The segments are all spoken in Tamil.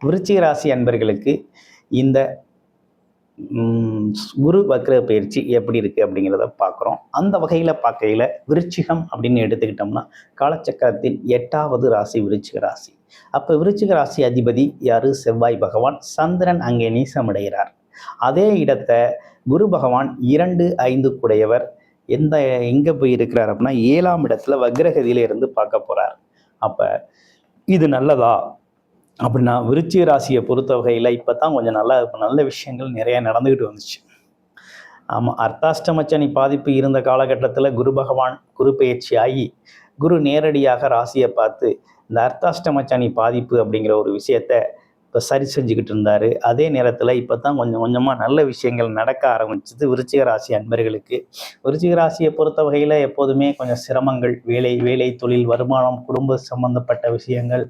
விருச்சிக ராசி அன்பர்களுக்கு இந்த குரு வக்ர பயிற்சி எப்படி இருக்குது அப்படிங்கிறத பார்க்குறோம். அந்த வகையில் பார்க்கையில் விருச்சிகம் அப்படின்னு எடுத்துக்கிட்டோம்னா காலச்சக்கரத்தின் எட்டாவது ராசி விருச்சிக ராசி. அப்போ விருச்சிக ராசி அதிபதி யார்? செவ்வாய் பகவான். சந்திரன் அங்கே நீசமடைகிறார். அதே இடத்த குரு பகவான் இரண்டு ஐந்து குடையவர். எந்த எங்கே போய் இருக்கிறார் அப்படின்னா ஏழாம் இடத்துல வக்ரகதியில இருந்து பார்க்க போகிறார் அப்போ இது நல்லதா? அப்படின்னா விருச்சிக ராசியை பொறுத்த வகையில் இப்போ தான் கொஞ்சம் நல்லா இப்போ நல்ல விஷயங்கள் நிறைய நடந்துக்கிட்டு வந்துச்சு. ஆமாம் அர்த்தாஷ்டமச்சனி பாதிப்பு இருந்த காலகட்டத்தில் குரு பகவான் குரு பயிற்சி ஆகி குரு நேரடியாக ராசியை பார்த்து இந்த அர்த்தாஷ்டமச்சனி பாதிப்பு அப்படிங்கிற ஒரு விஷயத்த இப்போ சரி செஞ்சுக்கிட்டு இருந்தார். அதே நேரத்தில் இப்போ தான் கொஞ்சம் கொஞ்சமாக நல்ல விஷயங்கள் நடக்க ஆரம்பிச்சது. விருச்சிக ராசி அன்பர்களுக்கு. விருச்சிக ராசியை பொறுத்த வகையில் எப்போதுமே கொஞ்சம் சிரமங்கள் வேலை வேலை தொழில் வருமானம் குடும்ப சம்பந்தப்பட்ட விஷயங்கள்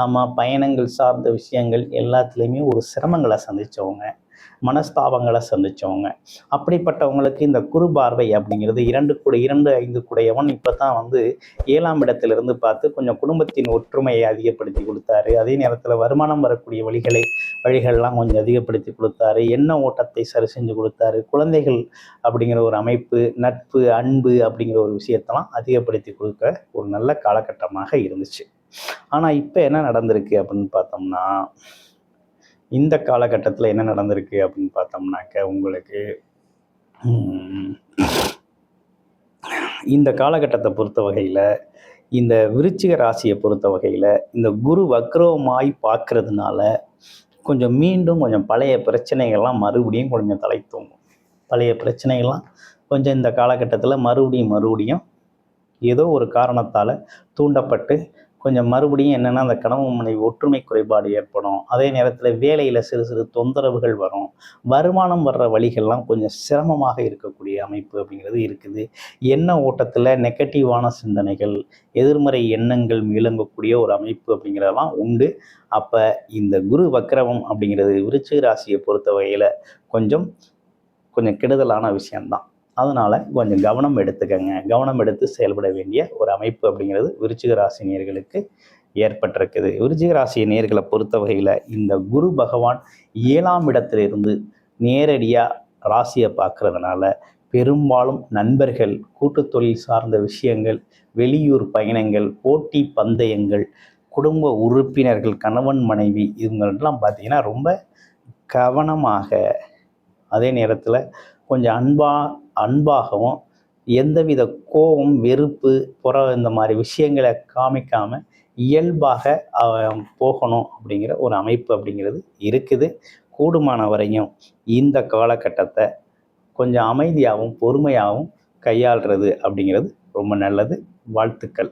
ஆமாம் பயணங்கள் சார்ந்த விஷயங்கள் எல்லாத்துலேயுமே ஒரு சிரமங்களை சந்தித்தவங்க மனஸ்தாபங்களை சந்தித்தவங்க அப்படிப்பட்டவங்களுக்கு இந்த குரு பார்வை அப்படிங்கிறது இரண்டு கூட இரண்டு ஐந்து கூடையவன் இப்போ தான் வந்து ஏழாம் இடத்திலிருந்து பார்த்து கொஞ்சம் குடும்பத்தின் ஒற்றுமையை அதிகப்படுத்தி கொடுத்தாரு. அதே நேரத்தில் வருமானம் வரக்கூடிய வழிகளை வழிகள்லாம் கொஞ்சம் அதிகப்படுத்தி கொடுத்தாரு. எண்ண ஓட்டத்தை சரி செஞ்சு கொடுத்தாரு. குழந்தைகள் அப்படிங்கிற ஒரு அமைப்பு நட்பு அன்பு அப்படிங்கிற ஒரு விஷயத்தெல்லாம் அதிகப்படுத்தி கொடுக்க ஒரு நல்ல காலகட்டமாக இருந்துச்சு. ஆனால் இப்போ என்ன நடந்திருக்கு அப்படின்னு பார்த்தோம்னா இந்த காலகட்டத்தில் என்ன நடந்திருக்கு அப்படின்னு பார்த்தோம்னாக்க உங்களுக்கு இந்த காலகட்டத்தை பொறுத்த வகையில் இந்த விருச்சிக ராசியை பொறுத்த வகையில் இந்த குரு வக்ரமாய் பார்க்கறதுனால கொஞ்சம் மீண்டும் கொஞ்சம் பழைய பிரச்சனைகள்லாம் மறுபடியும் கொஞ்சம் தலை தூங்கும். பழைய பிரச்சனைகள்லாம் கொஞ்சம் இந்த காலகட்டத்தில் மறுபடியும் மறுபடியும் ஏதோ ஒரு காரணத்தால் தூண்டப்பட்டு கொஞ்சம் மறுபடியும் என்னென்னா அந்த கணவன் மனைவி ஒற்றுமை குறைபாடு ஏற்படும். அதே நேரத்தில் வேலையில் சிறு சிறு தொந்தரவுகள் வரும். வருமானம் வர்ற வழிகள்லாம் கொஞ்சம் சிரமமாக இருக்கக்கூடிய அமைப்பு அப்படிங்கிறது இருக்குது. எண்ண ஓட்டத்தில் நெகட்டிவான சிந்தனைகள் எதிர்மறை எண்ணங்கள் விளங்கக்கூடிய ஒரு அமைப்பு அப்படிங்கிறதெல்லாம் உண்டு. அப்போ இந்த குரு வக்கிரமம் அப்படிங்கிறது விருச்சிக ராசியை பொறுத்த வகையில் கொஞ்சம் கொஞ்சம் கெடுதலான விஷயம்தான். அதனால் கொஞ்சம் கவனம் எடுத்துக்கங்க. கவனம் எடுத்து செயல்பட வேண்டிய ஒரு அமைப்பு அப்படிங்கிறது விருச்சிக ராசி நேர்களுக்கு ஏற்பட்டிருக்குது. விருச்சிக ராசி நேர்களை பொறுத்த வகையில் இந்த குரு பகவான் ஏழாம் இடத்திலிருந்து நேரடியாக ராசியை பார்க்கறதுனால பெரும்பாலும் நண்பர்கள் கூட்டு தொழில் சார்ந்த விஷயங்கள் வெளியூர் பயணங்கள் போட்டி பந்தயங்கள் குடும்ப உறுப்பினர்கள் கணவன் மனைவி இவங்கெல்லாம் பார்த்தீங்கன்னா ரொம்ப கவனமாக அதே நேரத்தில் கொஞ்சம் அன்பாக அன்பாகவும் எந்தவித கோபம் வெறுப்பு புற இந்த மாதிரி விஷயங்களை காமிக்காமல் இயல்பாக போகணும் அப்படிங்கிற ஒரு அமைப்பு அப்படிங்கிறது இருக்குது. கூடுமான வரையும் இந்த காலகட்டத்தை கொஞ்சம் அமைதியாகவும் பொறுமையாகவும் கையாளுறது அப்படிங்கிறது ரொம்ப நல்லது. வாழ்த்துக்கள்.